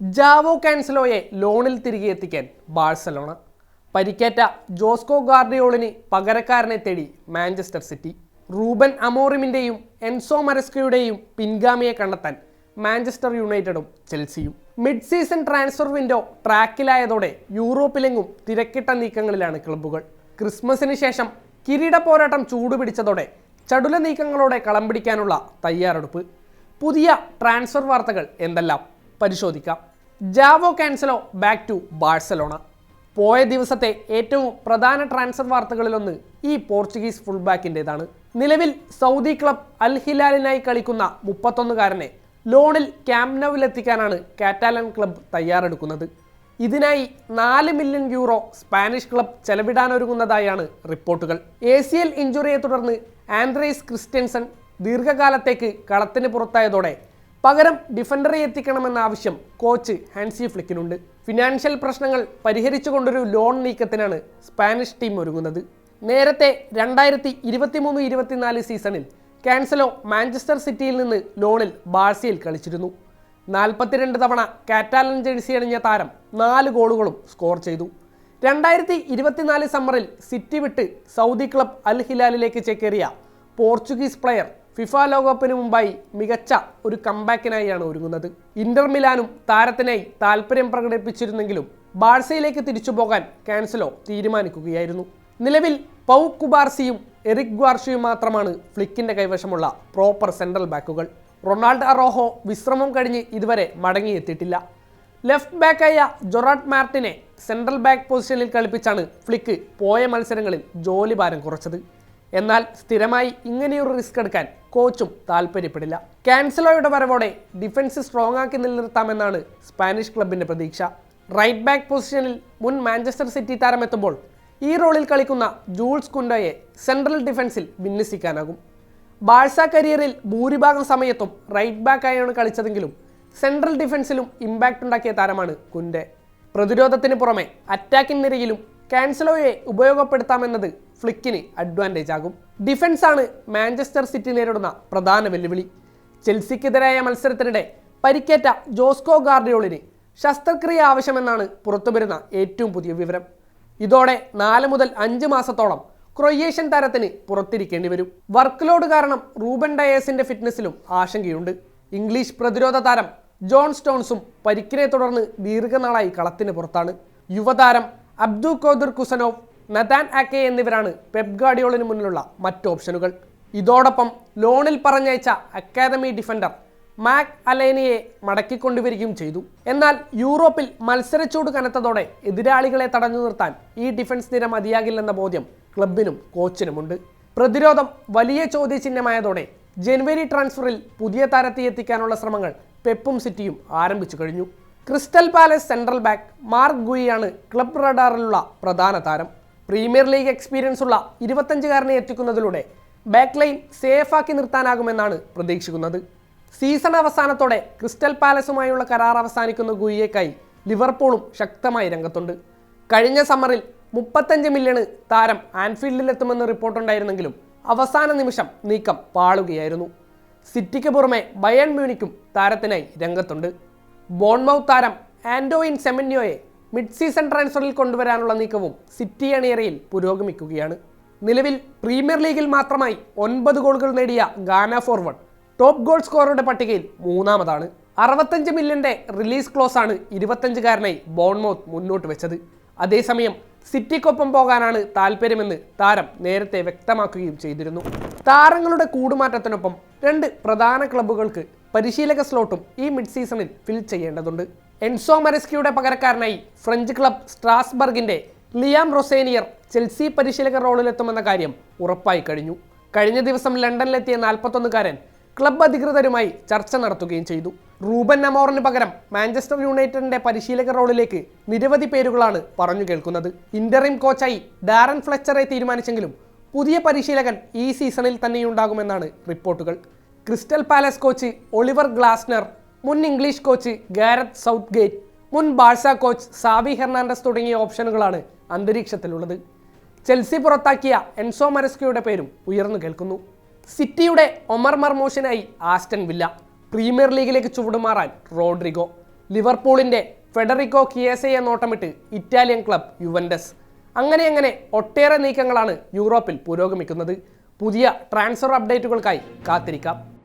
Joao കാൻസലോയെ ലോണിൽ തിരികെ എത്തിക്കാൻ ബാഴ്സലോണ. പരിക്കേറ്റ ജോസ്കോ ഗാർഡിയോളിന് പകരക്കാരനെ തേടി മാഞ്ചസ്റ്റർ സിറ്റി. റൂബൻ അമോറിമിന്റെയും എൻസോ മരസ്കയുടെയും പിൻഗാമിയെ കണ്ടെത്താൻ മാഞ്ചസ്റ്റർ യുണൈറ്റഡും ചെൽസിയും. മിഡ് സീസൺ ട്രാൻസ്ഫർ വിൻഡോ ട്രാക്കിലായതോടെ യൂറോപ്പിലെങ്ങും തിരക്കിട്ട നീക്കങ്ങളിലാണ് ക്ലബ്ബുകൾ. ക്രിസ്മസിന് ശേഷം കിരീട പോരാട്ടം ചൂടുപിടിച്ചതോടെ ചടുല നീക്കങ്ങളോടെ കളം പിടിക്കാനുള്ള തയ്യാറെടുപ്പ്. പുതിയ ട്രാൻസ്ഫർ വാർത്തകൾ എന്തെല്ലാം? പരിശോധിക്കാം. Joao Cancelo back to Barcelona. പോയ ദിവസത്തെ ഏറ്റവും പ്രധാന ട്രാൻസ്ഫർ വാർത്തകളിലൊന്ന് ഈ പോർച്ചുഗീസ് ഫുൾ ബാക്കിന്റെതാണ് നിലവിൽ സൗദി ക്ലബ് അൽ ഹിലാലിനായി കളിക്കുന്ന മുപ്പത്തൊന്നുകാരനെ ലോണിൽ ക്യാംനവിലെത്തിക്കാനാണ് കാറ്റാലൻ ക്ലബ് തയ്യാറെടുക്കുന്നത്. ഇതിനായി നാല് മില്യൺ യൂറോ സ്പാനിഷ് ക്ലബ് ചെലവിടാനൊരുങ്ങുന്നതായാണ് റിപ്പോർട്ടുകൾ. എ സി എൽ ഇഞ്ചുറിയെ തുടർന്ന് ആൻഡ്രേസ് ക്രിസ്ത്യൻസൺ ദീർഘകാലത്തേക്ക് കളത്തിന് പുറത്തായതോടെ പകരം ഡിഫൻഡറെ എത്തിക്കണമെന്ന ആവശ്യം കോച്ച് ഹാൻസി ഫ്ലിക്കിനുണ്ട്. ഫിനാൻഷ്യൽ പ്രശ്നങ്ങൾ പരിഹരിച്ചുകൊണ്ടൊരു ലോൺ നീക്കത്തിനാണ് സ്പാനിഷ് ടീം ഒരുങ്ങുന്നത്. നേരത്തെ രണ്ടായിരത്തി ഇരുപത്തി മൂന്ന് ഇരുപത്തിനാല് സീസണിൽ കാൻസലോ മാഞ്ചസ്റ്റർ സിറ്റിയിൽ നിന്ന് ലോണിൽ ബാഴ്സയിൽ കളിച്ചിരുന്നു. നാൽപ്പത്തിരണ്ട് തവണ കാറ്റാലൻ ജേഴ്സി അണിഞ്ഞ താരം നാല് ഗോളുകളും സ്കോർ ചെയ്തു. രണ്ടായിരത്തി ഇരുപത്തിനാല് സമ്മറിൽ സിറ്റി വിട്ട് സൗദി ക്ലബ് അൽ ഹിലാലിലേക്ക് ചേക്കേറിയ പോർച്ചുഗീസ് പ്ലെയർ ഫിഫ ലോകകപ്പിന് മുമ്പായി മികച്ച ഒരു കമ്പാക്കിനായിയാണ് ഒരുങ്ങുന്നത്. ഇന്റർ മിലാനും താരത്തിനായി താല്പര്യം പ്രകടിപ്പിച്ചിരുന്നെങ്കിലും ബാഴ്സയിലേക്ക് തിരിച്ചു പോകാൻ കാൻസലോ തീരുമാനിക്കുകയായിരുന്നു. നിലവിൽ പൗ കുബാർസിയും എറിക് ഗ്വാർഷിയും മാത്രമാണ് ഫ്ലിക്കിന്റെ കൈവശമുള്ള പ്രോപ്പർ സെൻട്രൽ ബാക്കുകൾ റൊണാൾഡ് അറോഹോ വിശ്രമം കഴിഞ്ഞ് ഇതുവരെ മടങ്ങിയെത്തിയിട്ടില്ല. ലെഫ്റ്റ് ബാക്കായ ജൊറാട്ട് മാർട്ടിനെ സെൻട്രൽ ബാക്ക് പൊസിഷനിൽ കളിപ്പിച്ചാണ് ഫ്ലിക്ക് പോയ മത്സരങ്ങളിൽ ജോലി ഭാരം കുറച്ചത്. എന്നാൽ സ്ഥിരമായി ഇങ്ങനെയൊരു റിസ്ക് എടുക്കാൻ കോച്ചും താല്പര്യപ്പെടില്ല. കാൻസലോയുടെ വരവോടെ ഡിഫൻസ് സ്ട്രോങ് ആക്കി നിലനിർത്താമെന്നാണ് സ്പാനിഷ് ക്ലബിന്റെ പ്രതീക്ഷ. റൈറ്റ് ബാക്ക് പൊസിഷനിൽ മുൻ മാഞ്ചസ്റ്റർ സിറ്റി താരം താരമെത്തുമ്പോൾ ഈ റോളിൽ കളിക്കുന്ന ജൂൾസ് കുണ്ടോയെ സെൻട്രൽ ഡിഫൻസിൽ വിന്യസിക്കാനാകും. ബാഴ്സ കരിയറിൽ ഭൂരിഭാഗം സമയത്തും റൈറ്റ് ബാക്കായാണ് കളിച്ചതെങ്കിലും സെൻട്രൽ ഡിഫൻസിലും ഇമ്പാക്റ്റ് ഉണ്ടാക്കിയ താരമാണ് കുൻഡെ പ്രതിരോധത്തിന് പുറമെ അറ്റാക്കിംഗ് നിരയിലും കാൻസലോയെ ഉപയോഗപ്പെടുത്താമെന്നത് ഫ്ലിക്കിന് അഡ്വാന്റേജ് ആകും. ഡിഫൻസാണ് മാഞ്ചസ്റ്റർ സിറ്റി നേരിടുന്ന പ്രധാന വെല്ലുവിളി. ചെൽസിക്കെതിരായ മത്സരത്തിനിടെ പരിക്കേറ്റ ജോസ്കോ ഗാർഡിയോളിന് ശസ്ത്രക്രിയ ആവശ്യമെന്നാണ് പുറത്തുവരുന്ന ഏറ്റവും പുതിയ വിവരം. ഇതോടെ നാല് മുതൽ അഞ്ച് മാസത്തോളം ക്രൊയേഷ്യൻ താരത്തിന് പുറത്തിരിക്കേണ്ടി വരും. വർക്ക് ലോഡ് കാരണം റൂബൻ ഡയേഴ്സിന്റെ ഫിറ്റ്നസിലും ആശങ്കയുണ്ട്. ഇംഗ്ലീഷ് പ്രതിരോധ താരം ജോൺ സ്റ്റോൺസും പരിക്കിനെ തുടർന്ന് ദീർഘനാളായി കളത്തിന് പുറത്താണ്. യുവതാരം അബ്ദു കോദുർ കുസനോവ് നതാൻ ആക്കെ എന്നിവരാണ് പെപ് ഗാഡിയോളിന് മുന്നിലുള്ള മറ്റ് ഓപ്ഷനുകൾ. ഇതോടൊപ്പം ലോണിൽ പറഞ്ഞയച്ച അക്കാദമി ഡിഫൻഡർ മാക് അലേനിയെ മടക്കിക്കൊണ്ടുവരികയും ചെയ്തു. എന്നാൽ യൂറോപ്പിൽ മത്സരച്ചൂട് കനത്തതോടെ എതിരാളികളെ തടഞ്ഞു നിർത്താൻ ഈ ഡിഫൻസ് നിര മതിയാകില്ലെന്ന ബോധ്യം ക്ലബിനും കോച്ചിനുമുണ്ട്. പ്രതിരോധം വലിയ ചോദ്യചിഹ്നമായതോടെ ജനുവരി ട്രാൻസ്ഫറിൽ പുതിയ താരത്തെ എത്തിക്കാനുള്ള ശ്രമങ്ങൾ പെപ്പും സിറ്റിയും ആരംഭിച്ചു കഴിഞ്ഞു. Crystal Palace central back Marc ഗുയിയാണ് club റഡാറിലുള്ള പ്രധാന താരം. പ്രീമിയർ ലീഗ് എക്സ്പീരിയൻസ് ഉള്ള ഇരുപത്തഞ്ചുകാരനെ എത്തിക്കുന്നതിലൂടെ ബാക്ക് ലൈൻ സേഫാക്കി നിർത്താനാകുമെന്നാണ് പ്രതീക്ഷിക്കുന്നത്. സീസൺ അവസാനത്തോടെ ക്രിസ്റ്റൽ പാലസുമായുള്ള കരാർ അവസാനിക്കുന്ന ഗുയ്യേക്കായി ലിവർപൂളും ശക്തമായി രംഗത്തുണ്ട്. കഴിഞ്ഞ സമ്മറിൽ മുപ്പത്തഞ്ച് മില്യണ് താരം ആൻഫീൽഡിലെത്തുമെന്ന് റിപ്പോർട്ടുണ്ടായിരുന്നെങ്കിലും അവസാന നിമിഷം നീക്കം പാളുകയായിരുന്നു. സിറ്റിക്ക് പുറമെ ബയൺ മ്യൂണിക്കും താരത്തിനായി രംഗത്തുണ്ട്. ബോൺമൌ താരം ആൻഡോയിൻ സെമന്യോയെ മിഡ് സീസൺ ട്രാൻസ്ഫറിൽ കൊണ്ടുവരാനുള്ള നീക്കവും സിറ്റി അണിയറയിൽ പുരോഗമിക്കുകയാണ്. നിലവിൽ പ്രീമിയർ ലീഗിൽ മാത്രമായി ഒൻപത് ഗോളുകൾ നേടിയ ഗാന ഫോർവേഡ് ടോപ്പ് ഗോൾ സ്കോറുടെ പട്ടികയിൽ മൂന്നാമതാണ്. അറുപത്തഞ്ച് മില്യന്റെ റിലീസ് ക്ലോസ് ആണ് ഇരുപത്തഞ്ചുകാരനായി ബോൺമൗത്ത് മുന്നോട്ട് വെച്ചത്. അതേസമയം സിറ്റിക്കൊപ്പം പോകാനാണ് താല്പര്യമെന്ന് താരം നേരത്തെ വ്യക്തമാക്കുകയും ചെയ്തിരുന്നു. താരങ്ങളുടെ കൂടുമാറ്റത്തിനൊപ്പം രണ്ട് പ്രധാന ക്ലബ്ബുകൾക്ക് പരിശീലക സ്ലോട്ടും ഈ മിഡ് സീസണിൽ ഫിൽ ചെയ്യേണ്ടതുണ്ട്. എൻസോ മരസ്കിയുടെ പകരക്കാരനായി ഫ്രഞ്ച് ക്ലബ് സ്ട്രാസ്ബർഗിന്റെ ലിയാം റൊസേനിയർ ചെൽസി പരിശീലക റോളിലെത്തുമെന്ന കാര്യം ഉറപ്പായി കഴിഞ്ഞു. കഴിഞ്ഞ ദിവസം ലണ്ടനിലെത്തിയ നാൽപ്പത്തൊന്നുകാരൻ ക്ലബ് അധികൃതരുമായി ചർച്ച നടത്തുകയും ചെയ്തു. റൂബൻ അമോറിന് പകരം മാഞ്ചസ്റ്റർ യുണൈറ്റഡിന്റെ പരിശീലക റോളിലേക്ക് നിരവധി പേരുകളാണ് പറഞ്ഞു കേൾക്കുന്നത്. ഇന്ററിം കോച്ചായി ഡാരൻ ഫ്ലെച്ചറെ തീരുമാനിച്ചെങ്കിലും പുതിയ പരിശീലകൻ ഈ സീസണിൽ തന്നെയുണ്ടാകുമെന്നാണ് റിപ്പോർട്ടുകൾ. Crystal Palace coach Oliver Glasner മുൻ English coach Gareth Southgate മുൻ ബാഴ്സ കോച്ച് സാവി ഹെർണാണ്ടസ് തുടങ്ങിയ ഓപ്ഷനുകളാണ് അന്തരീക്ഷത്തിലുള്ളത്. ചെൽസി പുറത്താക്കിയ എൻസോ മരസ്കയുടെ പേരും ഉയർന്നു കേൾക്കുന്നു. സിറ്റിയുടെ ഒമർ മർമോഷനായി ആസ്റ്റൺ വില്ല പ്രീമിയർ ലീഗിലേക്ക് ചുവടുമാറാൻ റോഡ്രിഗോ ലിവർപൂളിന്റെ ഫെഡറിക്കോ കിയേസയെ നോട്ടമിട്ട് ഇറ്റാലിയൻ ക്ലബ് യുവൻഡസ്. അങ്ങനെ അങ്ങനെ ഒട്ടേറെ നീക്കങ്ങളാണ് യൂറോപ്പിൽ പുരോഗമിക്കുന്നത്. പുതിയ ട്രാൻസ്ഫർ അപ്ഡേറ്റുകൾക്കായി കാത്തിരിക്കാം.